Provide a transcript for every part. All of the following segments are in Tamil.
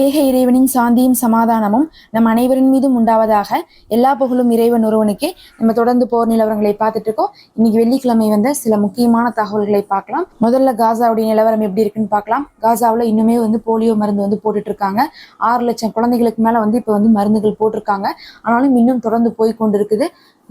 ஏக இறைவனின் சாந்தியும் சமாதானமும் நம் அனைவரின் மீதும் உண்டாவதாக எல்லா புகழும் இறைவன் ஒருவனுக்கே. நம்ம தொடர்ந்து போர் நிலவரங்களை பார்த்துட்டு இருக்கோம். இன்னைக்கு வெள்ளிக்கிழமை வந்த சில முக்கியமான தகவல்களை பார்க்கலாம். முதல்ல காசாவுடைய நிலவரம் எப்படி இருக்குன்னு பார்க்கலாம். காசாவில் இன்னுமே வந்து போலியோ மருந்து வந்து போட்டுட்டு இருக்காங்க. ஆறு லட்சம் குழந்தைகளுக்கு மேல வந்து இப்போ வந்து மருந்துகள் போட்டிருக்காங்க. ஆனாலும் இன்னும் தொடர்ந்து போய் கொண்டிருக்குது.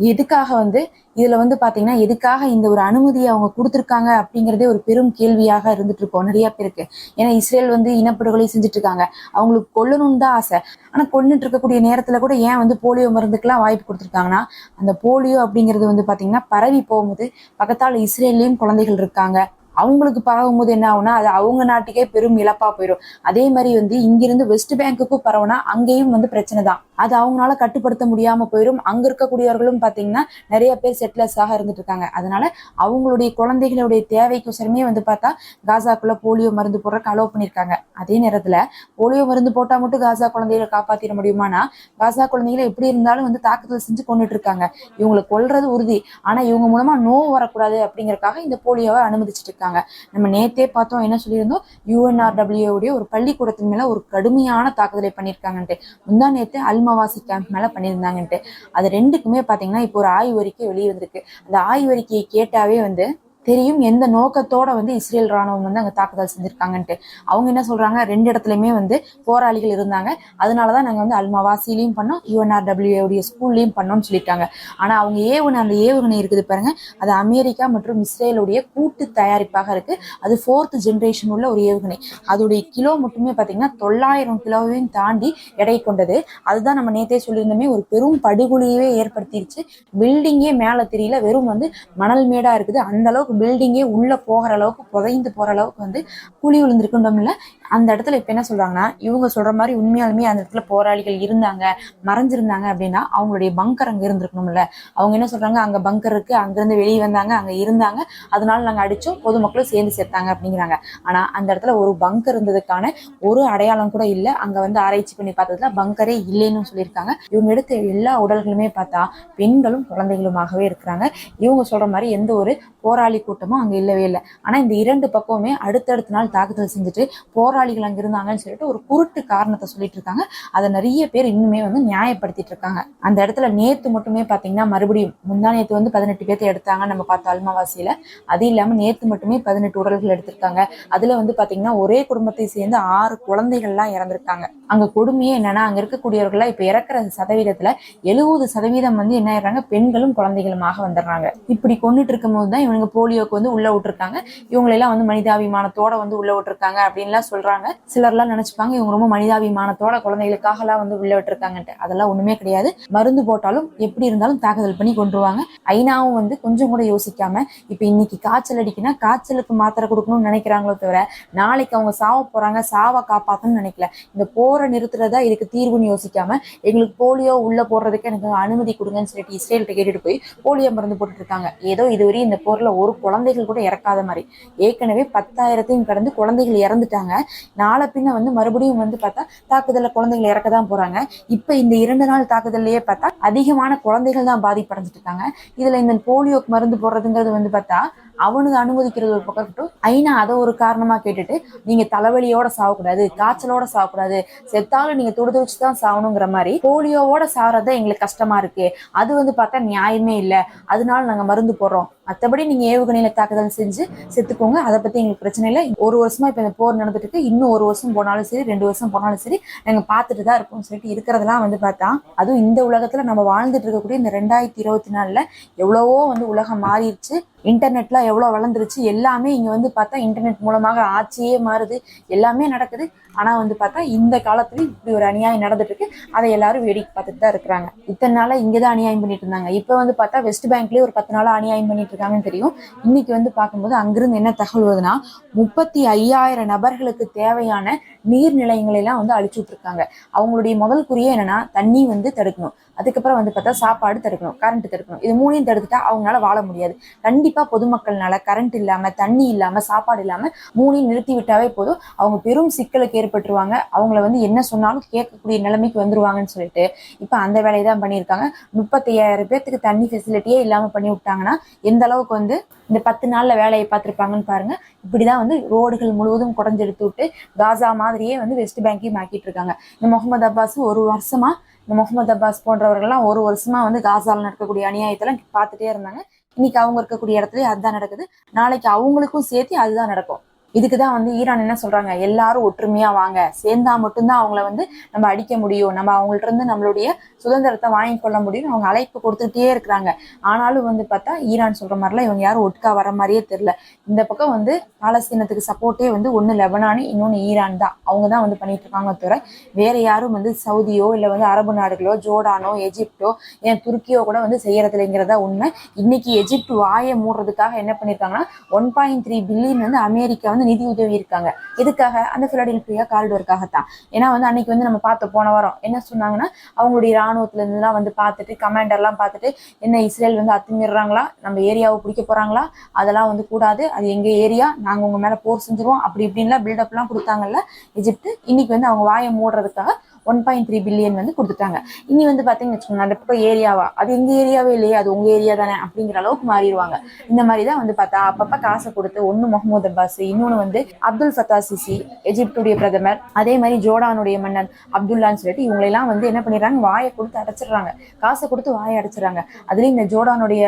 எதுக்காக வந்து இதுல வந்து பாத்தீங்கன்னா எதுக்காக இந்த ஒரு அனுமதியை அவங்க கொடுத்துருக்காங்க அப்படிங்கிறதே ஒரு பெரும் கேள்வியாக இருந்துட்டு இருக்கோம். நிறைய பேருக்கு. ஏன்னா இஸ்ரேல் வந்து இனப்படுகொலை செஞ்சுட்டு இருக்காங்க அவங்களுக்கு கொல்லணும்னு தான் ஆசை. ஆனா கொண்டுட்டு இருக்கக்கூடிய நேரத்துல கூட ஏன் வந்து போலியோ மருந்துக்கெல்லாம் வாய்ப்பு கொடுத்துருக்காங்கன்னா அந்த போலியோ அப்படிங்கிறது வந்து பாத்தீங்கன்னா பரவி போகும்போது பக்கத்தால் இஸ்ரேல்லையும் குழந்தைகள் இருக்காங்க. அவங்களுக்கு பரவும் போது என்ன ஆகும்னா அது அவங்க நாட்டுக்கே பெரும் இழப்பா போயிடும் அதே மாதிரி வந்து இங்கிருந்து வெஸ்ட் பேங்குக்கும் பரவுனா அங்கேயும் வந்து பிரச்சனை தான். அது அவங்களால கட்டுப்படுத்த முடியாம போயிடும் அங்க இருக்கக்கூடியவர்களும் பாத்தீங்கன்னா நிறைய பேர் செட்டிலர்ஸாக இருந்துட்டு இருக்காங்க அதனால அவங்களுடைய குழந்தைகளுடைய தேவைக்கோசரமே வந்து பார்த்தா காசாக்குள்ள போலியோ மருந்து போடுறக்கு அலோவ் பண்ணியிருக்காங்க அதே நேரத்துல போலியோ மருந்து போட்டா மட்டும் காசா குழந்தைகளை காப்பாத்திட முடியுமானா காசா குழந்தைகளை எப்படி இருந்தாலும் வந்து தாக்குதல் செஞ்சு கொண்டுட்டு இருக்காங்க இவங்களை கொல்றது உறுதி. ஆனா இவங்க மூலமா நோவு வரக்கூடாது அப்படிங்கறக்காக இந்த போலியோவை அனுமதிச்சிட்டு இருக்காங்க நம்ம நேத்தே பார்த்தோம் என்ன சொல்லியிருந்தோம்? யூஎன்ஆர்டபிள்யூடைய உடைய ஒரு பள்ளிக்கூடத்தின் மேல ஒரு கடுமையான தாக்குதலை பண்ணியிருக்காங்கன்ட்டு முந்தா நேத்து அல்மவாசி கேம்ப் மேல பண்ணியிருந்தாங்கன்ட்டு. அது ரெண்டுக்குமே பாத்தீங்கன்னா இப்போ ஒரு ஆய்வறிக்கை வெளியே வந்திருக்கு. அந்த ஆய்வறிக்கையை கேட்டாவே வந்து தெரியும் எந்த நோக்கத்தோட வந்து இஸ்ரேல் ராணுவம் வந்து அங்க தாக்குதல் செஞ்சிருக்காங்கன்ட்டு. அவங்க என்ன சொல்றாங்க? ரெண்டு இடத்துலயுமே வந்து போராளிகள் இருந்தாங்க. அதனாலதான் நாங்க வந்து அல்மவாசிலையும் பண்ணோம் UNRWA ஸ்கூல்லையும் பண்ணோம்னு சொல்லியிருக்காங்க ஆனா அவங்க ஏவுன அந்த ஏவுகணை இருக்குது பாருங்க. அது அமெரிக்கா மற்றும் இஸ்ரேலுடைய கூட்டு தயாரிப்பாக இருக்கு. அது ஃபோர்த் ஜென்ரேஷன் உள்ள ஒரு ஏவுகணை. அதோடைய கிலோ மட்டுமே பாத்தீங்கன்னா தொள்ளாயிரம் கிலோவையும் தாண்டி எடை கொண்டது. அதுதான் நம்ம நேத்தே சொல்லியிருந்தோமே ஒரு பெரும் படுகொலியவே ஏற்படுத்திருச்சு. பில்டிங்கே மேல தெரியல வெறும் வந்து மணல் மேடா இருக்குது. அந்த அளவுக்கு பில்டிங்கே உள்ள போகிற அளவுக்கு புதைந்து போகிற அளவுக்கு வந்து குழி விழுந்திருக்குன்றோம்ல அந்த இடத்துல இப்போ என்ன சொல்றாங்கன்னா இவங்க சொல்ற மாதிரி உண்மையாலுமே அந்த இடத்துல போராளிகள் இருந்தாங்க மறைஞ்சிருந்தாங்க அப்படின்னா அவங்களுடைய பங்கர் அங்கே இருந்திருக்கணும்ல. அவங்க என்ன சொல்றாங்க அங்கே பங்கர் இருக்கு அங்கிருந்து வெளியே வந்தாங்க அங்கே இருந்தாங்க அதனால நாங்கள் அடிச்சோம் பொதுமக்களும் சேர்ந்து சேர்த்தாங்க அப்படிங்கிறாங்க. ஆனால் அந்த இடத்துல ஒரு பங்கர் இருந்ததுக்கான ஒரு அடையாளம் கூட இல்லை. அங்கே வந்து ஆராய்ச்சி பண்ணி பார்த்ததுல பங்கரே இல்லைன்னு சொல்லியிருக்காங்க. இவங்க எடுத்த எல்லா உடல்களுமே பார்த்தா பெண்களும் குழந்தைகளுமாகவே இருக்கிறாங்க. இவங்க சொல்ற மாதிரி எந்த ஒரு போராளி கூட்டமும் அங்க இல்லவே இல்லை. ஆனா இந்த இரண்டு பக்கமுமே அடுத்தடுத்த நாள் தாக்குதல் செஞ்சுட்டு போராளிகள் அங்க இருந்தாங்கன்னு சொல்லிட்டு ஒரு குருட்டு காரணத்தை சொல்லிட்டு இருக்காங்க. அதை நிறைய பேர் இன்னுமே வந்து நியாயப்படுத்திட்டு இருக்காங்க. அந்த இடத்துல நேத்து மட்டுமே பாத்தீங்கன்னா மறுபடியும் முந்தா நேத்து வந்து பதினெட்டு பேர்த்த எடுத்தாங்க நம்ம பார்த்தோம் அல்மவாசியில. அது இல்லாம நேத்து மட்டுமே பதினெட்டு உடல்கள் எடுத்திருக்காங்க. அதுல வந்து பாத்தீங்கன்னா ஒரே குடும்பத்தை சேர்ந்து ஆறு குழந்தைகள்லாம் இறந்திருக்காங்க. அங்க கொடுமையே என்னன்னா அங்க இருக்கக்கூடியவர்கள்லாம் இப்ப இறக்குற சதவீதத்துல எழுபது சதவீதம் வந்து என்ன ஆயிடுறாங்க? பெண்களும் குழந்தைகளுமாக வந்துடுறாங்க. இப்படி கொண்டுட்டு இருக்கும் போது தான் இவனுங்க போலியோக்கு வந்து உள்ள விட்டுருக்காங்க. இவங்களெல்லாம் வந்து மனிதாபிமானத்தோட வந்து உள்ள விட்டுருக்காங்க அப்படின்லாம் சொல்றாங்க. சிலர்லாம் நினைச்சுப்பாங்க இவங்க ரொம்ப மனிதாபிமானத்தோட குழந்தைகளுக்காக எல்லாம் வந்து உள்ள விட்டுருக்காங்கன்ட்டு. அதெல்லாம் ஒண்ணுமே கிடையாது. மருந்து போட்டாலும் எப்படி இருந்தாலும் தாக்குதல் பண்ணி கொண்டுருவாங்க ஐநாவும் வந்து கொஞ்சம் கூட யோசிக்காம இப்ப இன்னைக்கு காய்ச்சல் அடிக்குன்னா காய்ச்சலுக்கு மாத்திரை கொடுக்கணும்னு நினைக்கிறாங்களோ தவிர நாளைக்கு அவங்க சாவ போறாங்க சாவ காப்பாத்தணும்னு நினைக்கல. இந்த போரை நிறுத்துறதா இதுக்கு தீர்வுன்னு யோசிக்காம எங்களுக்கு போலியோ உள்ள போடுறதுக்கு எனக்கு அனுமதி கொடுங்கன்னு சொல்லிட்டு இஸ்ரேல்கிட்ட கேட்டுட்டு போய் போலியோ மருந்து போட்டுட்டு இருக்காங்க. ஏதோ இதுவரையும் இந்த போர்ல ஒரு குழந்தைகள் கூட இறக்காத மாதிரி. ஏற்கனவே பத்தாயிரத்தையும் கடந்து குழந்தைகள் இறந்துட்டாங்க. நாளை பின்ன வந்து மறுபடியும் வந்து பார்த்தா தாக்குதல்ல குழந்தைகள் இறக்க தான் போறாங்க. இப்ப இந்த இரண்டு நாள் தாக்குதல்லையே பார்த்தா அதிகமான குழந்தைகள் தான் பாதிப்படைஞ்சிட்டு இருக்காங்க. இதுல இந்த போலியோக்கு மருந்து போடுறதுங்கிறது வந்து பார்த்தா அவனுக்கு அனுமதிக்கிறது ஒரு பக்கம் இருக்கட்டும். ஐநா அதை ஒரு காரணமா கேட்டுட்டு நீங்க தலைவலியோட சாகக்கூடாது காய்ச்சலோட சாகக்கூடாது செத்தாலும் நீங்க துடு துடிச்சு தான் சாகணுங்கிற மாதிரி போலியோவோட சாகிறத எங்களுக்கு கஷ்டமா இருக்கு. அது வந்து பார்த்தா நியாயமே இல்லை. அதனால நாங்க மருந்து போடுறோம். மற்றபடி நீங்க ஏவுகணையில தாக்குதல் செஞ்சு செத்துக்கோங்க. அதை பத்தி எங்களுக்கு பிரச்சனை இல்லை. ஒரு வருஷமா இப்ப இந்த போர் நடந்துட்டு இருக்கு இன்னும் ஒரு வருஷம் போனாலும் சரி ரெண்டு வருஷம் போனாலும் சரி நாங்க பார்த்துட்டு தான் இருப்போம் சொல்லிட்டு இருக்கிறதெல்லாம் வந்து பார்த்தா அதுவும் இந்த உலகத்துல நம்ம வாழ்ந்துட்டு இருக்கக்கூடிய இந்த ரெண்டாயிரத்தி இருபத்தி நாலுல எவ்வளவோ வந்து உலகம் மாறிடுச்சு. இன்டர்நெட்லாம் எவ்வளோ வளர்ந்துருச்சு எல்லாமே இங்கே வந்து பார்த்தா இன்டர்நெட் மூலமாக ஆட்சியே மாறுது. எல்லாமே நடக்குது. ஆனால் வந்து பார்த்தா இந்த காலத்துலேயும் இப்படி ஒரு அநியாயம் நடந்துட்டுருக்கு. அதை எல்லாரும் வேடிக்கை பார்த்துட்டு தான் இருக்கிறாங்க. இத்தனை நாளாக இங்கே தான் அநியாயம் பண்ணிட்டு இருந்தாங்க. இப்போ வந்து பார்த்தா வெஸ்ட் பேங்க்லேயே ஒரு பத்து நாளாக அநியாயம் பண்ணிட்டு இருக்காங்கன்னு தெரியும். இன்னைக்கு வந்து பார்க்கும்போது அங்கிருந்து என்ன தகவல் வருதுன்னா முப்பத்தி ஐயாயிரம் நபர்களுக்கு தேவையான நீர்நிலைகளை எல்லாம் வந்து அழிச்சு விட்ருக்காங்க அவங்களுடைய முதல் குறியே என்னன்னா தண்ணி வந்து தடுக்கணும். அதுக்கப்புறம் வந்து பார்த்தா சாப்பாடு தடுக்கணும் கரண்ட் தடுக்கணும். இது மூணையும் தடுத்துட்டா அவங்களால வாழ முடியாது. கண்டிப்பா பொதுமக்கள்னால கரண்ட் இல்லாம தண்ணி இல்லாம சாப்பாடு இல்லாம மூணையும் நிறுத்தி விட்டாவே போதும். அவங்க பெரும் சிக்கலுக்கு ஏற்பட்டுருவாங்க. அவங்கள வந்து என்ன சொன்னாலும் கேட்கக்கூடிய நிலைமைக்கு வந்துருவாங்கன்னு சொல்லிட்டு இப்போ அந்த வேலையை தான் பண்ணியிருக்காங்க. முப்பத்தையாயிரம் பேர்த்துக்கு தண்ணி ஃபெசிலிட்டியே இல்லாம பண்ணி விட்டாங்கன்னா எந்த அளவுக்கு வந்து இந்த பத்து நாள்ல வேலையை பார்த்துருப்பாங்கன்னு பாருங்க. இப்படிதான் வந்து ரோடுகள் முழுவதும் குறைஞ்செடுத்து விட்டு காசா மாதிரியே வந்து வெஸ்ட் பேங்கையும் ஆக்கிட்டு இருக்காங்க. இந்த முகமது அப்பாஸ் ஒரு வருஷமா இந்த முகமது அப்பாஸ் போன்றவர்கள்லாம் ஒரு வருஷமா வந்து காசால நடக்கக்கூடிய அநியாயத்தெல்லாம் பார்த்துட்டே இருந்தாங்க. இன்னைக்கு அவங்க இருக்கக்கூடிய இடத்துல அதுதான் நடக்குது. நாளைக்கு அவங்களுக்கும் சேர்த்து அதுதான் நடக்கும். இதுக்கு தான் வந்து ஈரான் என்ன சொல்றாங்க? எல்லாரும் ஒற்றுமையா வாங்க. சேர்ந்தா மட்டும்தான் அவங்கள வந்து நம்ம அடிக்க முடியும். நம்ம அவங்கள்ட்ட இருந்து நம்மளுடைய சுதந்திரத்தை வாங்கி கொள்ள முடியும் அவங்க அழைப்பு கொடுத்துட்டே இருக்கிறாங்க. ஆனாலும் வந்து பார்த்தா ஈரான் சொல்ற மாதிரிலாம் இவங்க யாரும் ஒட்டுக்கா வர மாதிரியே தெரியல. இந்த பக்கம் வந்து பாலஸ்தீனத்துக்கு சப்போர்ட்டே வந்து ஒன்று லெபனானு இன்னொன்று ஈரான் தான். அவங்க தான் வந்து பண்ணிட்டு இருக்காங்க தவிர வேற யாரும் வந்து சவுதியோ இல்லை வந்து அரபு நாடுகளோ ஜோர்டானோ எஜிப்டோ ஏன் துருக்கியோ கூட வந்து செய்யறதில்லைங்கிறதா உண்மை. இன்னைக்கு எஜிப்ட் வாயை மூடுறதுக்காக என்ன பண்ணியிருக்காங்கன்னா ஒன் பாயிண்ட் த்ரீ பில்லியன் வந்து அமெரிக்கா வந்து நிதி உதவி இருக்காங்க. எதுக்காக? அந்த பிலடெல்பியா காரிடோருக்காகத்தான் ஏன்னா வந்து அன்னைக்கு வந்து நம்ம பார்த்த போன வாரம் என்ன சொன்னாங்கன்னா அவங்களுடைய ராணுவத்துல இருந்துலாம் வந்து பார்த்துட்டு கமாண்டர்லாம் பார்த்துட்டு என்ன இஸ்ரேல் வந்து அத்துமீறாங்களா நம்ம ஏரியாவை பிடிக்க போறாங்களா? அதெல்லாம் வந்து கூடாது. அது எங்க ஏரியா? நாங்க உங்க மேல போர் செஞ்சிருவோம். அப்படி இப்படின்லாம் பில்டப்லாம் கொடுத்தாங்கல்ல எஜிப்ட் இன்னைக்கு வந்து அவங்க வாயை மூடுறதுக்காக ஒன் பாயிண்ட் த்ரீ பில்லியன் வந்து கொடுத்துட்டாங்க. இனி வந்து பாத்தீங்கன்னு வச்சுக்கோங்க அந்த பக்கம் ஏரியாவா அது எங்க ஏரியாவே இல்லையே அது உங்க ஏரியா தானே அப்படிங்கிற அளவுக்கு மாறிடுவாங்க. இந்த மாதிரி தான் வந்து பார்த்தா அப்பப்ப காசை கொடுத்து ஒன்னு முகமது அப்பாஸ் இன்னொன்னு வந்து அப்துல் ஃபத்தா சிசி எஜிப்டுடைய பிரதமர் அதே மாதிரி ஜோர்டானுடைய மன்னன் அப்துல்லான்னு சொல்லிட்டு இவங்களெல்லாம் வந்து என்ன பண்ணிடுறாங்க வாயை கொடுத்து அடைச்சிடுறாங்க. காசை கொடுத்து வாயை அடைச்சிடுறாங்க. அதுலயும் இந்த ஜோர்டானுடைய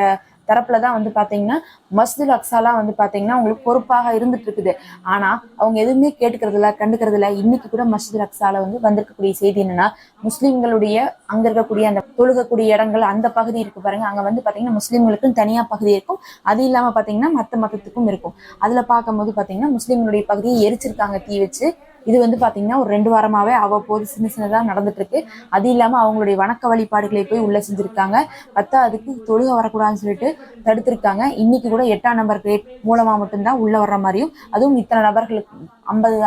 தரப்புல தான் வந்து பாத்தீங்கன்னா மஸ்ஜித் அக்ஸாலாம் வந்து பாத்தீங்கன்னா உங்களுக்கு பொறுப்பாக இருந்துட்டு இருக்குது. ஆனா அவங்க எதுவுமே கேட்டுக்கிறது இல்லை கண்டுக்கிறது இல்லை இன்னைக்கு கூட மஸ்ஜித் அக்ஸால வந்து வந்திருக்கக்கூடிய செய்தி என்னன்னா முஸ்லீம்களுடைய அங்க இருக்கக்கூடிய அந்த தொழுகக்கூடிய இடங்கள் அந்த பகுதி இருக்கு பாருங்க. அங்க வந்து பாத்தீங்கன்னா முஸ்லீம்களுக்கும் தனியா பகுதி இருக்கும். அது இல்லாம பாத்தீங்கன்னா மத்த மதத்துக்கும் இருக்கும். அதுல பார்க்கும்போது பாத்தீங்கன்னா முஸ்லீம்களுடைய பகுதியை எரிச்சிருக்காங்க தீ வச்சு. இது வந்து பார்த்தீங்கன்னா ஒரு ரெண்டு வாரமாகவே அவ்வப்போது சின்ன சின்னதாக நடந்துட்டு இருக்கு அது இல்லாமல் அவங்களுடைய வணக்க வழிபாடுகளை போய் உள்ளே செஞ்சுருக்காங்க. பத்தா அதுக்கு தொழுக வரக்கூடாதுன்னு சொல்லிட்டு தடுத்திருக்காங்க. இன்னைக்கு கூட எட்டாம் நம்பர் கிரேட் மூலமாக மட்டும்தான் உள்ளே வர்ற மாதிரியும் அதுவும் இத்தனை நபர்களுக்கு ஐம்பது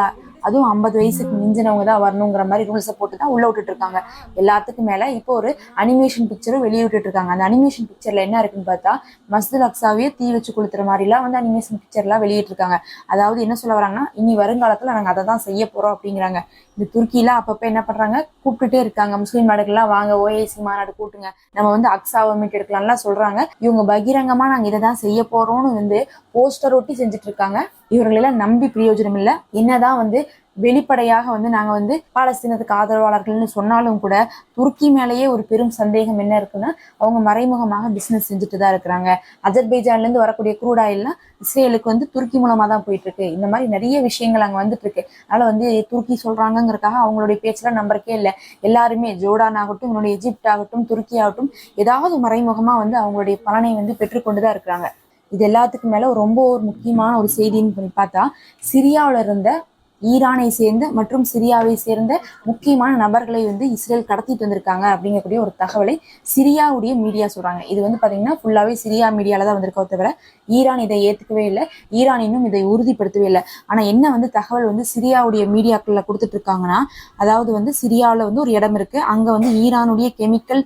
அதுவும் ஐம்பது வயசுக்கு மிஞ்சினவங்க தான் வரணுங்கிற மாதிரி ரூல்ஸை போட்டு தான் உள்ள விட்டுட்டு இருக்காங்க. எல்லாத்துக்கும் மேல இப்போ ஒரு அனிமேஷன் பிக்சரும் வெளியிட்டு இருக்காங்க. அந்த அனிமேஷன் பிக்சர்ல என்ன இருக்குன்னு பார்த்தா மஸ்தில் அக்ஸாவே தீ வச்சு கொளுத்துற மாதிரிலாம் வந்து அனிமேஷன் பிக்சர்லாம் வெளியிட்டிருக்காங்க அதாவது என்ன சொல்ல வராங்கன்னா இனி வருங்காலத்துல நாங்க அதை தான் செய்ய போறோம் அப்படிங்கிறாங்க. இந்த துருக்கியில அப்பப்ப என்ன பண்றாங்க? கூப்பிட்டுட்டே இருக்காங்க. முஸ்லீம் நாடுகள்லாம் வாங்க ஓஏசி மாநாடு கூட்டுங்க. நம்ம வந்து அக்ஸாவை மீட் எடுக்கலாம்லாம் சொல்றாங்க. இவங்க பகிரங்கமா நாங்க இதை தான் செய்ய போறோம்னு வந்து போஸ்டர் ஒட்டி செஞ்சுட்டு இருக்காங்க. இவர்களெல்லாம் நம்பி பிரயோஜனம் இல்லை என்னதான் வந்து வெளிப்படையாக வந்து நாங்கள் வந்து பாலஸ்தீனத்துக்கு ஆதரவாளர்கள்னு சொன்னாலும் கூட துருக்கி மேலேயே ஒரு பெரும் சந்தேகம் என்ன இருக்குன்னா அவங்க மறைமுகமாக பிஸ்னஸ் செஞ்சுட்டு தான் இருக்கிறாங்க. அஜர்பைஜான்லேருந்து வரக்கூடிய crude ஆயில்லாம் இஸ்ரேலுக்கு வந்து துருக்கி மூலமாக தான் போயிட்டு இருக்கு இந்த மாதிரி நிறைய விஷயங்கள் அங்கே வந்துட்டு இருக்கு அதனால வந்து துருக்கி சொல்றாங்கிறக்காக அவங்களுடைய பேச்செல்லாம் நம்பருக்கே இல்லை. எல்லாருமே ஜோர்டான் ஆகட்டும் என்னுடைய எஜிப்ட் ஆகட்டும் துருக்கி ஆகட்டும் ஏதாவது மறைமுகமாக வந்து அவங்களுடைய பலனை வந்து பெற்றுக்கொண்டு தான் இருக்கிறாங்க. இது எல்லாத்துக்கும் மேல ரொம்ப ஒரு முக்கியமான ஒரு செய்தின்னு பண்ணி பார்த்தா சிரியாவுல இருந்த ஈரானை சேர்ந்த மற்றும் சிரியாவை சேர்ந்த முக்கியமான நபர்களை வந்து இஸ்ரேல் கடத்திட்டு வந்திருக்காங்க அப்படிங்கக்கூடிய ஒரு தகவலை சிரியாவுடைய மீடியா சொல்றாங்க. இது வந்து பாத்தீங்கன்னா ஃபுல்லாவே சிரியா மீடியால தான் வந்திருக்கோ தவிர ஈரான் இதை ஏத்துக்கவே இல்லை. ஈரான் இன்னும் இதை உறுதிப்படுத்தவே இல்லை. ஆனா என்ன வந்து தகவல் வந்து சிரியாவுடைய மீடியாக்கள்ல கொடுத்துட்டு இருக்காங்கன்னா அதாவது வந்து சிரியாவுல வந்து ஒரு இடம் இருக்கு. அங்க வந்து ஈரானுடைய கெமிக்கல்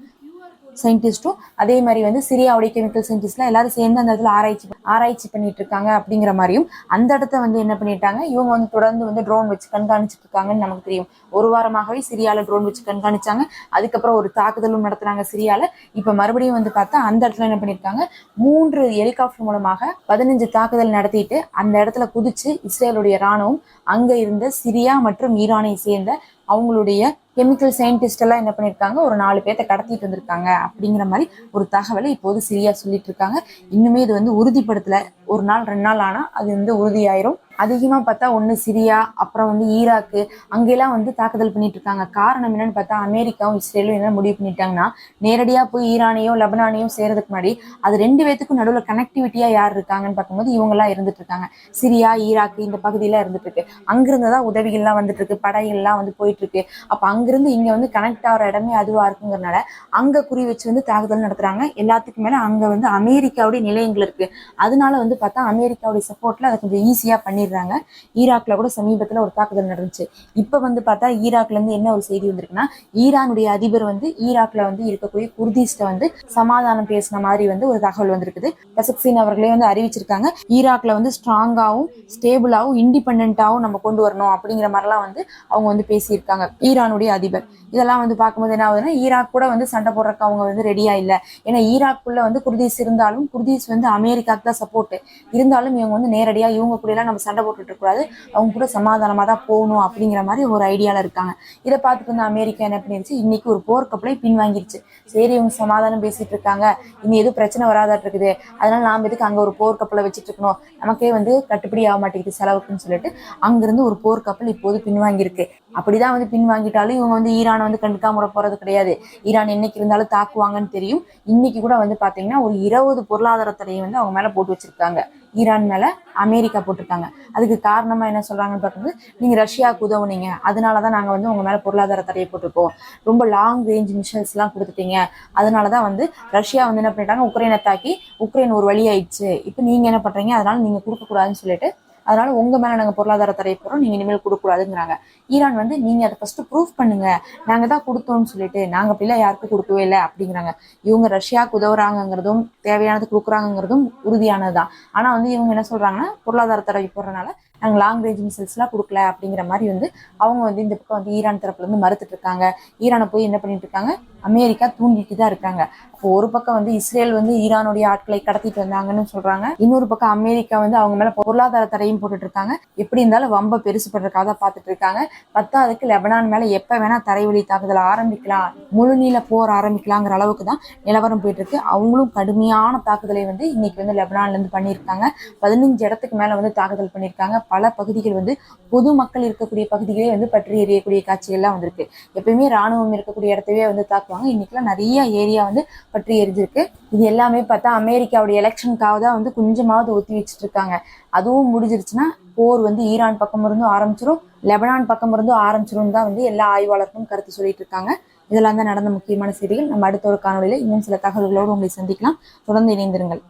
சயின்டிஸ்ட்டும் அதே மாதிரி வந்து சிரியாவுடைய கெமிக்கல் சயின்டிஸ்ட்லாம் எல்லாரும் சேர்ந்து அந்த இடத்துல ஆராய்ச்சி ஆராய்ச்சி பண்ணிட்டு இருக்காங்க அப்படிங்கிற மாதிரியும் அந்த இடத்த வந்து என்ன பண்ணிட்டாங்க? இவங்க வந்து தொடர்ந்து வந்து ட்ரோன் வச்சு கண்காணிச்சிட்டு இருக்காங்கன்னு நமக்கு தெரியும். ஒரு வாரமாகவே சிரியாவில் ட்ரோன் வச்சு கண்காணிச்சாங்க. அதுக்கப்புறம் ஒரு தாக்குதலும் நடத்துனாங்க சிரியாவில் இப்போ மறுபடியும் வந்து பார்த்தா அந்த இடத்துல என்ன பண்ணிருக்காங்க? மூன்று ஹெலிகாப்டர் மூலமாக பதினஞ்சு தாக்குதல் நடத்திட்டு அந்த இடத்துல குதிச்சு இஸ்ரேலுடைய ராணுவம் அங்க இருந்த சிரியா மற்றும் ஈரானை சேர்ந்த அவங்களுடைய கெமிக்கல் சயின்டிஸ்ட் எல்லாம் என்ன பண்ணிருக்காங்க? ஒரு நாலு பேர்த்த கடத்திட்டு வந்திருக்காங்க அப்படிங்கிற மாதிரி ஒரு தகவலை இப்போது சிரியா சொல்லிட்டு இருக்காங்க. இன்னுமே இது வந்து உறுதிப்படுத்தல. ஒரு நாள் ரெண்டு நாள் ஆனா அது வந்து உறுதியாயிரும். அதிகமாக பார்த்தா ஒன்று சிரியா அப்புறம் வந்து ஈராக்கு அங்கெல்லாம் வந்து தாக்குதல் பண்ணிட்டு இருக்காங்க காரணம் என்னன்னு பார்த்தா அமெரிக்காவும் இஸ்ரேலும் என்ன முடிவு பண்ணிட்டாங்கன்னா நேரடியாக போய் ஈரானையோ லெபனானையோ சேர்றதுக்கு முன்னாடி அது ரெண்டு பேத்துக்கும் நடுவில் கனெக்டிவிட்டியாக யார் இருக்காங்கன்னு பார்க்கும்போது இவங்கெல்லாம் இருந்துட்டு இருக்காங்க. சிரியா ஈராக்கு இந்த பகுதியெல்லாம் இருந்துட்டு இருக்கு அங்கிருந்து தான் உதவிகள்லாம் வந்துட்டு இருக்கு படைகள்லாம் வந்து போயிட்டு இருக்கு அப்போ அங்கிருந்து இங்கே வந்து கனெக்ட் ஆகிற இடமே அதுவாக இருக்குங்கிறனால அங்கே குறி வச்சு வந்து தாக்குதல் நடத்துறாங்க. எல்லாத்துக்கும் மேலே அங்கே வந்து அமெரிக்காவுடைய நிலையங்கள் இருக்கு. அதனால வந்து பார்த்தா அமெரிக்காவுடைய சப்போர்ட்ல அதை கொஞ்சம் ஈஸியாக பண்ணி பண்ணிடுறாங்க ஈராக்ல கூட சமீபத்துல ஒரு தாக்குதல் நடந்துச்சு. இப்ப வந்து பார்த்தா ஈராக்ல இருந்து என்ன ஒரு செய்தி வந்திருக்குன்னா ஈரானுடைய அதிபர் வந்து ஈராக்ல வந்து இருக்கக்கூடிய குர்திஸ்ட வந்து சமாதானம் பேசின மாதிரி வந்து ஒரு தகவல் வந்திருக்குது. பசக்சீன் அவர்களே வந்து அறிவிச்சிருக்காங்க ஈராக்ல வந்து ஸ்ட்ராங்காகவும் ஸ்டேபிளாகவும் இண்டிபெண்டாகவும் நம்ம கொண்டு வரணும் அப்படிங்கிற மாதிரிலாம் வந்து அவங்க வந்து பேசியிருக்காங்க ஈரானுடைய அதிபர். இதெல்லாம் வந்து பார்க்கும்போது என்ன ஆகுதுன்னா ஈராக் கூட வந்து சண்டை போடுறதுக்கு அவங்க வந்து ரெடியா இல்லை. ஏன்னா ஈராக்குள்ள வந்து குர்தீஸ் இருந்தாலும் குர்தீஸ் வந்து அமெரிக்காக்கு தான் சப்போர்ட் இருந்தாலும் இவங்க வந்து நேரடியா இவங்க கூட எல்லாம் நம்ம சண்டை போட்டுட்டு கூடாது அவங்க கூட சமாதானமாக தான் போகணும் அப்படிங்கிற மாதிரி ஒரு ஐடியாவில் இருக்காங்க. இதை பார்த்துட்டு வந்து அமெரிக்கா என்ன பண்ணிருச்சு? இன்னைக்கு ஒரு போர்க்கப்பலை பின்வாங்கிருச்சு. சரி இவங்க சமாதானம் பேசிட்டு இருக்காங்க. இனி எதுவும் பிரச்சனை வராதாட்டு இருக்குது. அதனால நாம் எதுக்கு அங்கே ஒரு போர்க்கப்பலை வச்சுட்டு இருக்கணும்? நமக்கே வந்து கட்டுப்படி ஆக மாட்டேங்குது செலவுக்குன்னு சொல்லிட்டு அங்கிருந்து ஒரு போர்க்கப்பல் இப்போது பின்வாங்கியிருக்கு. அப்படிதான் வந்து பின்வாங்கிட்டாலும் இவங்க வந்து ஈரானை வந்து கண்டுக்காம விட போறது கிடையாது. ஈரான் என்னைக்கு இருந்தாலும் தாக்குவாங்கன்னு தெரியும். இன்னைக்கு கூட வந்து பாத்தீங்கன்னா ஒரு இருபது பொருளாதார தடையை வந்து அவங்க மேல போட்டு வச்சிருக்காங்க. ஈரான் மேல அமெரிக்கா போட்டிருக்காங்க. அதுக்கு காரணமா என்ன சொல்றாங்கன்னு பார்க்கும்போது நீங்க ரஷ்யாவுக்கு உதவுனீங்க அதனாலதான் நாங்க வந்து உங்க மேல பொருளாதார தடையை போட்டிருக்கோம். ரொம்ப லாங் ரேஞ்ச் மிஷன்ஸ் எல்லாம் கொடுத்துட்டீங்க. அதனாலதான் வந்து ரஷ்யா வந்து என்ன பண்ணிட்டாங்க உக்ரைனை தாக்கி உக்ரைன் ஒரு வழி ஆயிடுச்சு இப்போ நீங்க என்ன பண்றீங்க? அதனால நீங்க கொடுக்க கூடாதுன்னு சொல்லிட்டு அதனால உங்க மேல நாங்க பொருளாதார தடை போறோம் நீங்க இனிமேல் கொடுக்க கூடாதுங்கிறாங்க ஈரான் வந்து நீங்க அதை ஃபர்ஸ்ட் ப்ரூஃப் பண்ணுங்க. நாங்க தான் கொடுத்தோம்னு சொல்லிட்டு நாங்க அப்படிலாம் யாருக்கும் கொடுக்கவே இல்லை அப்படிங்கிறாங்க. இவங்க ரஷ்யாவுக்கு உதவுறாங்கிறதும் தேவையானது கொடுக்குறாங்கங்கிறதும் உறுதியானதுதான். ஆனா வந்து இவங்க என்ன சொல்றாங்கன்னா பொருளாதார தடை போடுறதுனால நாங்க லாங் ரேஞ்ச் மிசைல்ஸ்லாம் கொடுக்கல அப்படிங்கிற மாதிரி வந்து அவங்க வந்து இந்த பக்கம் வந்து ஈரான் தரப்புல இருந்து மறுத்துட்டு இருக்காங்க. ஈரானை போய் என்ன பண்ணிட்டு இருக்காங்க? அமெரிக்கா தூண்டிட்டு தான் இருக்காங்க. இப்போ ஒரு பக்கம் வந்து இஸ்ரேல் வந்து ஈரானுடைய ஆட்களை கடத்திட்டு வந்தாங்கன்னு சொல்றாங்க. இன்னொரு பக்கம் அமெரிக்கா வந்து அவங்க மேல பொருளாதார தடையும் போட்டுட்டு இருக்காங்க. எப்படி இருந்தாலும் வம்ப பெருசு பண்றதுக்காக தான் பார்த்துட்டு இருக்காங்க. பத்தாவதுக்கு லெபனான் மேல எப்ப வேணா தரைவழி தாக்குதல் ஆரம்பிக்கலாம். முழுநீள போர் ஆரம்பிக்கலாங்கிற அளவுக்கு தான் நிலவரம் போயிட்டு இருக்கு. அவங்களும் கடுமையான தாக்குதலை வந்து இன்னைக்கு வந்து லெபனான்லேருந்து பண்ணியிருக்காங்க. பதினஞ்சு இடத்துக்கு மேலே வந்து தாக்குதல் பண்ணியிருக்காங்க. பல பகுதிகள் வந்து பொதுமக்கள் இருக்கக்கூடிய பகுதிகளே வந்து பற்றி எறியக்கூடிய காட்சிகள்லாம் வந்திருக்கு. எப்பயுமே ராணுவம் இருக்கக்கூடிய இடத்தவே வந்து தாக்குவாங்க. இன்னைக்கெல்லாம் நிறைய ஏரியா வந்து பற்றி எரிஞ்சிருக்கு. இது எல்லாமே பார்த்தா அமெரிக்காவுடைய எலெக்ஷனுக்காக தான் வந்து கொஞ்சமாவது ஒத்தி வச்சுட்டு இருக்காங்க அதுவும் முடிஞ்சிருச்சுன்னா போர் வந்து ஈரான் பக்கம் இருந்தும் ஆரம்பிச்சிரும். லெபனான் பக்கம் இருந்தும் ஆரம்பிச்சிரும் தான் வந்து எல்லா ஆய்வாளர்களும் கருத்து சொல்லிட்டு இருக்காங்க இதெல்லாம் தான் நடந்த முக்கியமான செய்திகள். நம்ம அடுத்த ஒரு காணொலியில் இன்னும் சில தகவல்களோடு உங்களை சந்திக்கலாம். தொடர்ந்து இணைந்திருங்கள்.